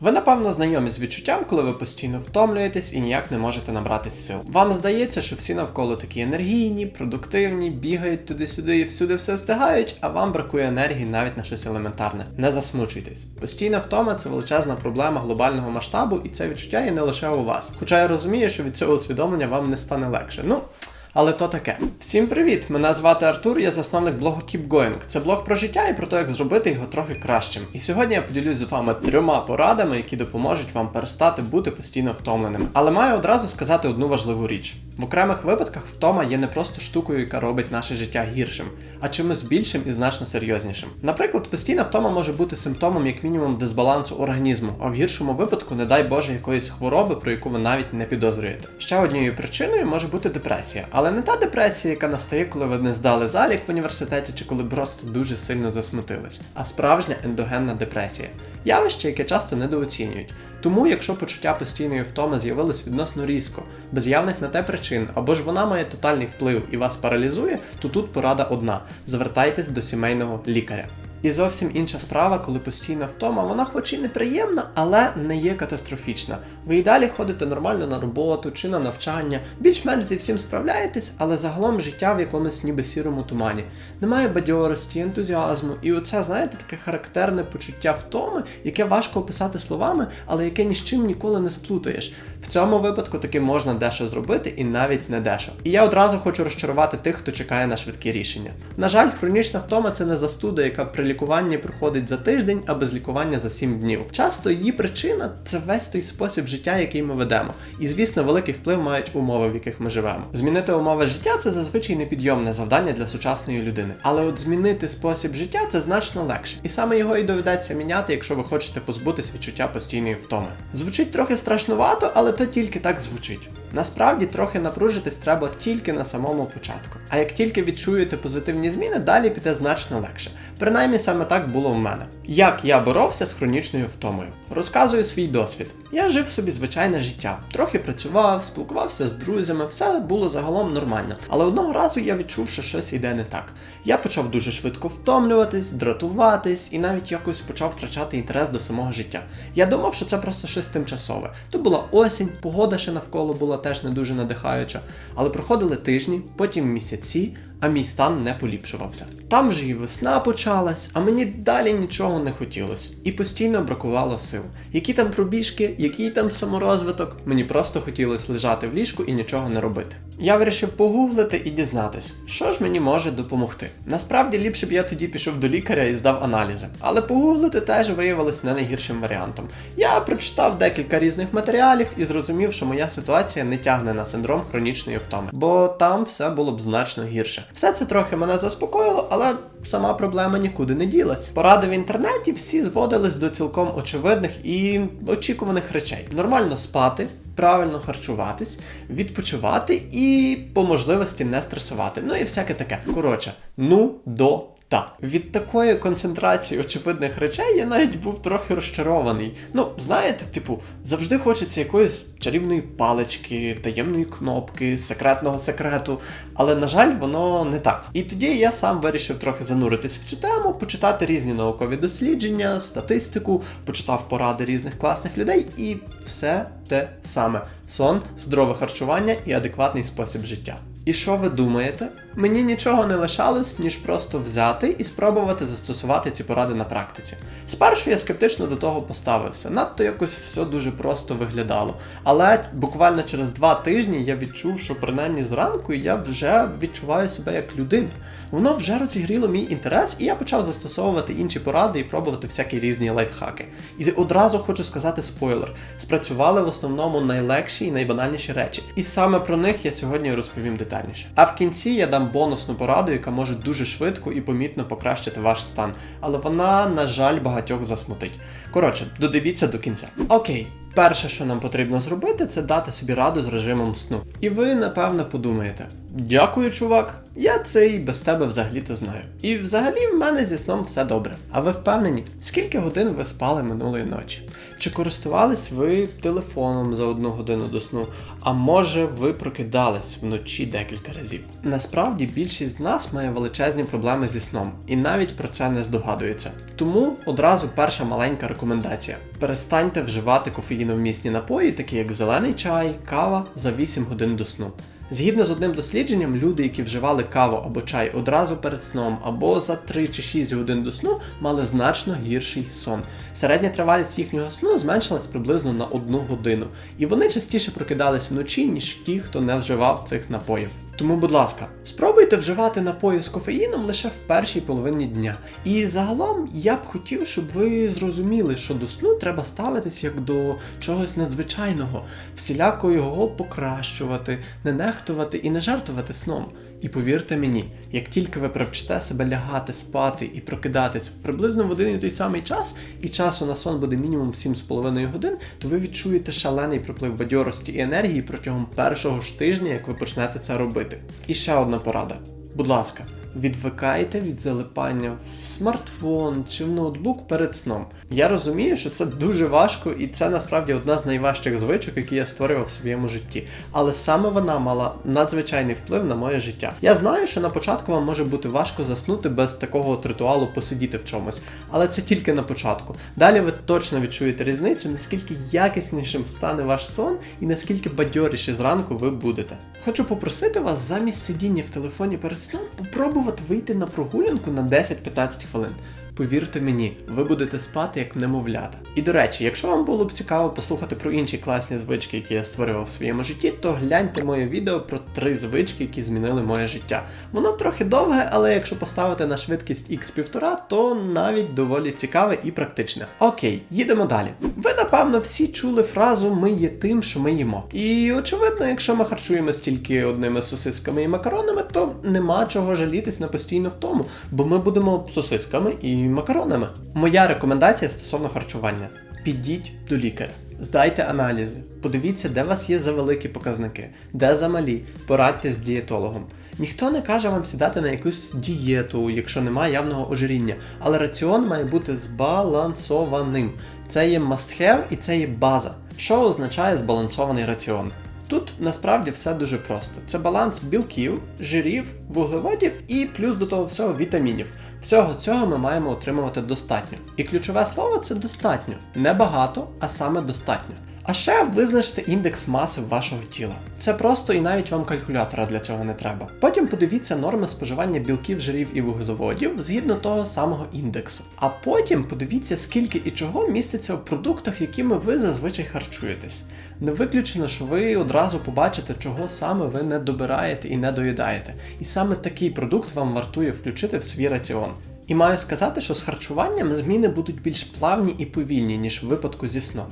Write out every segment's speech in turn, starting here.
Ви напевно знайомі з відчуттям, коли ви постійно втомлюєтесь і ніяк не можете набратись сил. Вам здається, що всі навколо такі енергійні, продуктивні, бігають туди-сюди і всюди все встигають, а вам бракує енергії навіть на щось елементарне. Не засмучуйтесь. Постійна втома це величезна проблема глобального масштабу, і це відчуття є не лише у вас. Хоча я розумію, що від цього усвідомлення вам не стане легше. Ну. Але то таке. Всім привіт! Мене звати Артур, я засновник блогу Keep Going. Це блог про життя і про те, як зробити його трохи кращим. І сьогодні я поділюсь з вами трьома порадами, які допоможуть вам перестати бути постійно втомленим. Але маю одразу сказати одну важливу річ: в окремих випадках втома є не просто штукою, яка робить наше життя гіршим, а чимось більшим і значно серйознішим. Наприклад, постійна втома може бути симптомом як мінімум дисбалансу організму, а в гіршому випадку, не дай Боже, якоїсь хвороби, про яку ви навіть не підозрюєте. Ще однією причиною може бути депресія, але не та депресія, яка настає, коли ви не здали залік в університеті чи коли просто дуже сильно засмутились, а справжня ендогенна депресія. Явище, яке часто недооцінюють. Тому, якщо почуття постійної втоми з'явилось відносно різко, без явних на те причин, або ж вона має тотальний вплив і вас паралізує, то тут порада одна: звертайтесь до сімейного лікаря. І зовсім інша справа, коли постійна втома, вона хоч і неприємна, але не є катастрофічна. Ви і далі ходите нормально на роботу чи на навчання, більш-менш зі всім справляєтесь, але загалом життя в якомусь ніби сірому тумані. Немає бадьорості, ентузіазму, і оце, знаєте, таке характерне почуття втоми, яке важко описати словами, але яке ні з чим ніколи не сплутаєш. В цьому випадку таки можна дещо зробити і навіть не дещо. І я одразу хочу розчарувати тих, хто чекає на швидкі рішення. На жаль, хронічна втома це не застуда, яка при лікуванні проходить за тиждень, а без лікування за 7 днів. Часто її причина це весь той спосіб життя, який ми ведемо. І звісно, великий вплив мають умови, в яких ми живемо. Змінити умови життя це зазвичай непідйомне завдання для сучасної людини. Але от змінити спосіб життя це значно легше. І саме його і доведеться міняти, якщо ви хочете позбутись відчуття постійної втоми. Звучить трохи страшнувато, але то тільки так звучить. Насправді трохи напружитись треба тільки на самому початку. А як тільки відчуєте позитивні зміни, далі піде значно легше. Принаймні саме так було в мене. Як я боровся з хронічною втомою? Розказую свій досвід. Я жив собі звичайне життя, трохи працював, спілкувався з друзями, все було загалом нормально. Але одного разу я відчув, що щось йде не так. Я почав дуже швидко втомлюватись, дратуватись і навіть якось почав втрачати інтерес до самого життя. Я думав, що це просто щось тимчасове. То була осінь, погода ще навколо була теж не дуже надихаюча. Але проходили тижні, потім місяці, а мій стан не поліпшувався. Там вже і весна почалась, а мені далі нічого не хотілося. І постійно бракувало сил. Які там пробіжки, який там саморозвиток, мені просто хотілося лежати в ліжку і нічого не робити. Я вирішив погуглити і дізнатись, що ж мені може допомогти. Насправді ліпше б я тоді пішов до лікаря і здав аналізи, але погуглити теж виявилось не найгіршим варіантом. Я прочитав декілька різних матеріалів і зрозумів, що моя ситуація не тягне на синдром хронічної втоми, бо там все було б значно гірше. Все це трохи мене заспокоїло, але сама проблема нікуди не ділась. Поради в інтернеті всі зводились до цілком очевидних і очікуваних речей: нормально спати. Правильно харчуватись, відпочивати і по можливості не стресувати. Ну і всяке таке. Коротше, ну до та. Від такої концентрації очевидних речей я навіть був трохи розчарований. Ну, знаєте, типу, завжди хочеться якоїсь чарівної палички, таємної кнопки, секретного секрету. Але, на жаль, воно не так. І тоді я сам вирішив трохи зануритись в цю тему, почитати різні наукові дослідження, статистику, почитав поради різних класних людей, і все те саме: сон, здорове харчування і адекватний спосіб життя. І що ви думаєте? Мені нічого не лишалось, ніж просто взяти і спробувати застосувати ці поради на практиці. Спершу я скептично до того поставився, надто якось все дуже просто виглядало. Але буквально через два тижні я відчув, що принаймні зранку я вже відчуваю себе як людина. Воно вже розігріло мій інтерес, і я почав застосовувати інші поради і пробувати всякі різні лайфхаки. І одразу хочу сказати спойлер: спрацювали в основному найлегші і найбанальніші речі. І саме про них я сьогодні розповім детальніше. А в кінці я дам бонусну пораду, яка може дуже швидко і помітно покращити ваш стан. Але вона, на жаль, багатьох засмутить. Коротше, додивіться до кінця. Окей. Перше, що нам потрібно зробити, це дати собі раду з режимом сну. І ви, напевно, подумаєте: дякую, чувак, Я це і без тебе взагалі-то знаю. І взагалі в мене зі сном все добре. А ви впевнені, скільки годин ви спали минулої ночі? Чи користувались ви телефоном за одну годину до сну? А може ви прокидались вночі декілька разів? Насправді більшість з нас має величезні проблеми зі сном і навіть про це не здогадується. Тому одразу перша маленька рекомендація: перестаньте вживати кофеїновмісні напої, такі як зелений чай, кава за 8 годин до сну. Згідно з одним дослідженням, люди, які вживали каву або чай одразу перед сном, або за 3 чи 6 годин до сну, мали значно гірший сон. Середня тривалість їхнього сну зменшилась приблизно на 1 годину, і вони частіше прокидались вночі, ніж ті, хто не вживав цих напоїв. Тому, будь ласка, спробуйте вживати напої з кофеїном лише в першій половині дня. І загалом я б хотів, щоб ви зрозуміли, що до сну треба ставитись як до чогось надзвичайного, всіляко його покращувати, не нехтувати і не жартувати сном. І повірте мені, як тільки ви привчите себе лягати, спати і прокидатись приблизно в один і той самий час, і часу на сон буде мінімум 7,5 годин, то ви відчуєте шалений приплив бадьорості і енергії протягом першого ж тижня, як ви почнете це робити. І ще одна порада. Будь ласка, відвикайте від залипання в смартфон чи в ноутбук перед сном. Я розумію, що це дуже важко, і це насправді одна з найважчих звичок, які я створював в своєму житті. Але саме вона мала надзвичайний вплив на моє життя. Я знаю, що на початку вам може бути важко заснути без такого от ритуалу посидіти в чомусь, але це тільки на початку. Далі ви точно відчуєте різницю, наскільки якіснішим стане ваш сон і наскільки бадьоріші зранку ви будете. Хочу попросити вас замість сидіння в телефоні перед сном попробувати вийти на прогулянку на 10-15 хвилин. Повірте мені, ви будете спати як немовлята. І до речі, якщо вам було б цікаво послухати про інші класні звички, які я створював в своєму житті, то гляньте моє відео про три звички, які змінили моє життя. Воно трохи довге, але якщо поставити на швидкість X1,5, то навіть доволі цікаве і практичне. Окей, їдемо далі. Ви напевно всі чули фразу Ми є тим, що ми їмо. І очевидно, якщо ми харчуємось тільки одними сосисками і макаронами, то нема чого жалітись на постійно в тому, бо ми будемо сосисками і макаронами. Моя рекомендація стосовно харчування: підіть до лікаря. Здайте аналізи, подивіться, де у вас є завеликі показники, де замалі, порадьте з дієтологом. Ніхто не каже вам сідати на якусь дієту, якщо немає явного ожиріння, але раціон має бути збалансованим. Це є must have і це є база. Що означає збалансований раціон? Тут насправді все дуже просто: це баланс білків, жирів, вуглеводів і плюс до того всього вітамінів. Всього цього ми маємо отримувати достатньо. І ключове слово це достатньо. Не багато, а саме достатньо. А ще визначте індекс маси вашого тіла. Це просто і навіть вам калькулятора для цього не треба. Потім подивіться норми споживання білків, жирів і вуглеводів згідно того самого індексу. А потім подивіться, скільки і чого міститься в продуктах, якими ви зазвичай харчуєтесь. Не виключено, що ви одразу побачите, чого саме ви не добираєте і не доїдаєте. І саме такий продукт вам вартує включити в свій раціон. І маю сказати, що з харчуванням зміни будуть більш плавні і повільні, ніж в випадку зі сном.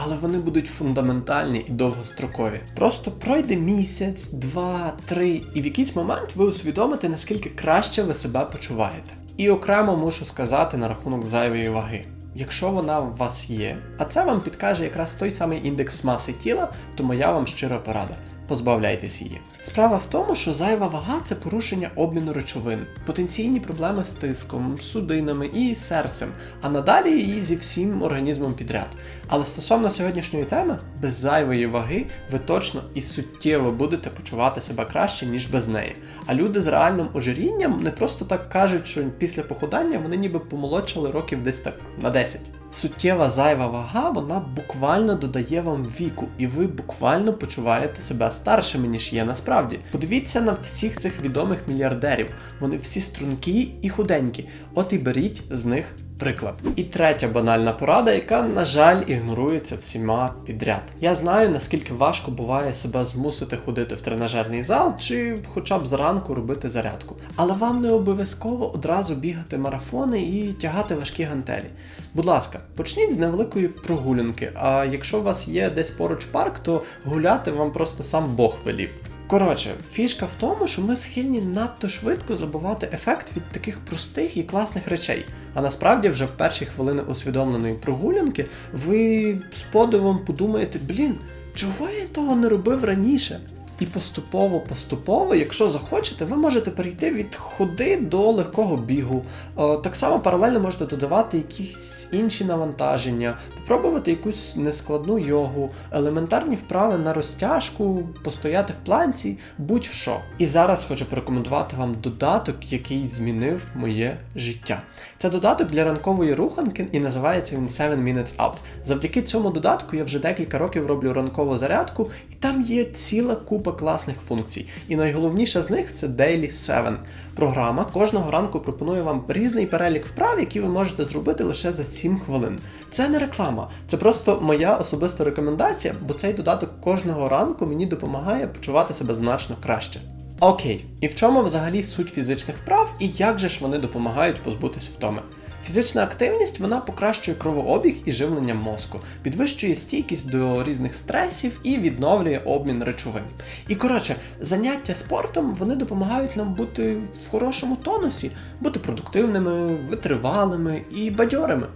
Але вони будуть фундаментальні і довгострокові. Просто пройде місяць, два, три, і в якийсь момент ви усвідомите, наскільки краще ви себе почуваєте. І окремо мушу сказати на рахунок зайвої ваги. Якщо вона у вас є, а це вам підкаже якраз той самий індекс маси тіла, то моя вам щира порада. Позбавляйтесь її. Справа в тому, що зайва вага це порушення обміну речовин, потенційні проблеми з тиском, судинами і серцем, а надалі її зі всім організмом підряд. Але стосовно сьогоднішньої теми, без зайвої ваги ви точно і суттєво будете почувати себе краще, ніж без неї. А люди з реальним ожирінням не просто так кажуть, що після похудання вони ніби помолодшали років десь так на 10. Суттєва зайва вага, вона буквально додає вам віку, і ви буквально почуваєте себе старшими, ніж є насправді. Подивіться на всіх цих відомих мільярдерів. Вони всі стрункі і худенькі. От і беріть з них приклад. І третя банальна порада, яка, на жаль, ігнорується всіма підряд. Я знаю, наскільки важко буває себе змусити ходити в тренажерний зал чи хоча б зранку робити зарядку. Але вам не обов'язково одразу бігати марафони і тягати важкі гантелі. Будь ласка, почніть з невеликої прогулянки. А якщо у вас є десь поруч парк, то гуляти вам просто сам Бог велів. Коротше, фішка в тому, що ми схильні надто швидко забувати ефект від таких простих і класних речей. А насправді вже в перші хвилини усвідомленої прогулянки ви з подивом подумаєте, блін, чого я того не робив раніше? І поступово-поступово, якщо захочете, ви можете перейти від ходи до легкого бігу. Е, Так само паралельно можете додавати якісь інші навантаження, попробувати якусь нескладну йогу, елементарні вправи на розтяжку, постояти в планці, будь-що. І зараз хочу порекомендувати вам додаток, який змінив моє життя. Це додаток для ранкової руханки і називається він 7 Minutes Up. Завдяки цьому додатку я вже декілька років роблю ранкову зарядку, і там є ціла купа класних функцій. І найголовніша з них це Daily 7. Програма кожного ранку пропонує вам різний перелік вправ, які ви можете зробити лише за 7 хвилин. Це не реклама, це просто моя особиста рекомендація, бо цей додаток кожного ранку мені допомагає почувати себе значно краще. Окей, і в чому взагалі суть фізичних вправ і як же ж вони допомагають позбутись втоми? Фізична активність вона покращує кровообіг і живлення мозку, підвищує стійкість до різних стресів і відновлює обмін речовин. І коротше, заняття спортом вони допомагають нам бути в хорошому тонусі, бути продуктивними, витривалими і бадьорими.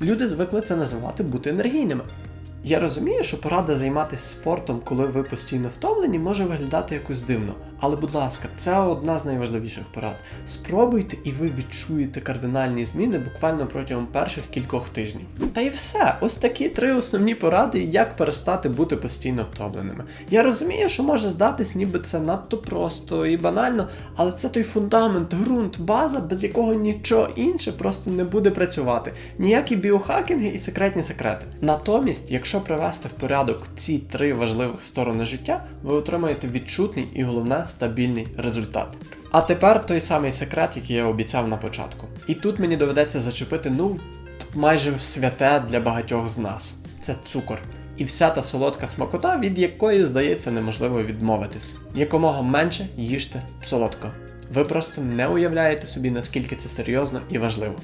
Люди звикли це називати бути енергійними. Я розумію, що порада займатися спортом, коли ви постійно втомлені, може виглядати якось дивно. Але, будь ласка, це одна з найважливіших порад. Спробуйте, і ви відчуєте кардинальні зміни буквально протягом перших кількох тижнів. Та і все, ось такі три основні поради, як перестати бути постійно втомленими. Я розумію, що може здатись, ніби це надто просто і банально, але це той фундамент, ґрунт, база, без якого нічого інше просто не буде працювати. Ніякі біохакінги і секретні секрети. Натомість, якщо привести в порядок ці три важливих сторони життя, ви отримаєте відчутний і головне стабільний результат. А тепер той самий секрет, який я обіцяв на початку. І тут мені доведеться зачепити, ну, майже святе для багатьох з нас. Це цукор. І вся та солодка смакота, від якої, здається, неможливо відмовитись. Якомога менше їжте солодко. Ви просто не уявляєте собі, наскільки це серйозно і важливо.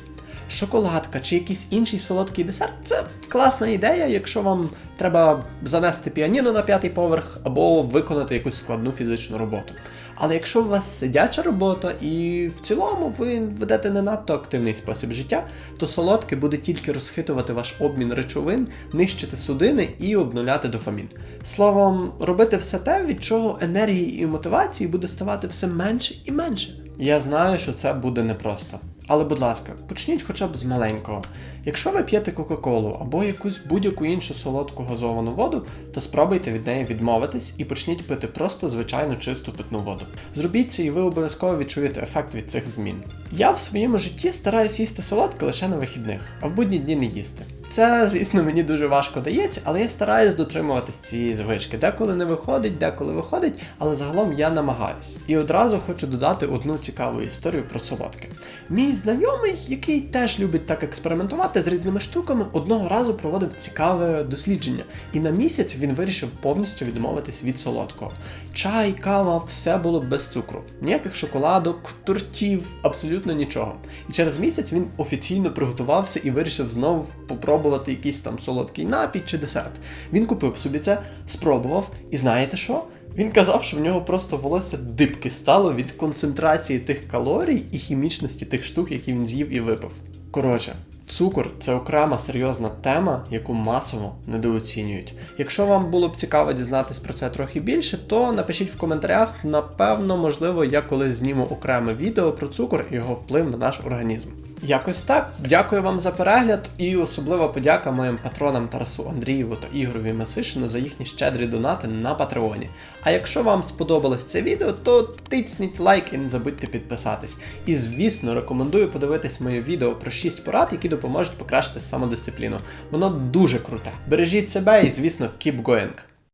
Шоколадка чи якийсь інший солодкий десерт це класна ідея, якщо вам треба занести піаніно на п'ятий поверх або виконати якусь складну фізичну роботу. Але якщо у вас сидяча робота і в цілому ви ведете не надто активний спосіб життя, то солодке буде тільки розхитувати ваш обмін речовин, нищити судини і обнуляти дофамін. Словом, робити все те, від чого енергії і мотивації буде ставати все менше і менше. Я знаю, що це буде непросто. Але, будь ласка, почніть хоча б з маленького. Якщо ви п'єте Кока-Колу або якусь будь-яку іншу солодку газовану воду, то спробуйте від неї відмовитись і почніть пити просто звичайну чисту питну воду. Зробіть це і ви обов'язково відчуєте ефект від цих змін. Я в своєму житті стараюсь їсти солодке лише на вихідних, а в будні дні не їсти. Це, звісно, мені дуже важко дається, але я стараюсь дотримуватись цієї звички. Деколи не виходить, деколи виходить, але загалом я намагаюсь. І одразу хочу додати одну цікаву історію про солодке. Мій знайомий, який теж любить так експериментувати з різними штуками, одного разу проводив цікаве дослідження, і на місяць він вирішив повністю відмовитись від солодкого. Чай, кава, все було без цукру, ніяких шоколадок, тортів, абсолютно нічого. І через місяць він офіційно приготувався і вирішив знову попробувати якийсь там солодкий напій чи десерт. Він купив собі це, спробував, і знаєте що? Він казав, що в нього просто волосся дибки стало від концентрації тих калорій і хімічності тих штук, які він з'їв і випив. Коротше, цукор це окрема серйозна тема, яку масово недооцінюють. Якщо вам було б цікаво дізнатись про це трохи більше, то напишіть в коментарях. Напевно, можливо, я колись зніму окреме відео про цукор і його вплив на наш організм. Якось так. Дякую вам за перегляд і особлива подяка моїм патронам Тарасу Андрієву та Ігорові Масишину за їхні щедрі донати на Патреоні. А якщо вам сподобалось це відео, то тицніть лайк і не забудьте підписатись. І звісно, рекомендую подивитись моє відео про 6 порад, які допоможуть покращити самодисципліну. Воно дуже круте. Бережіть себе і, звісно, keep going.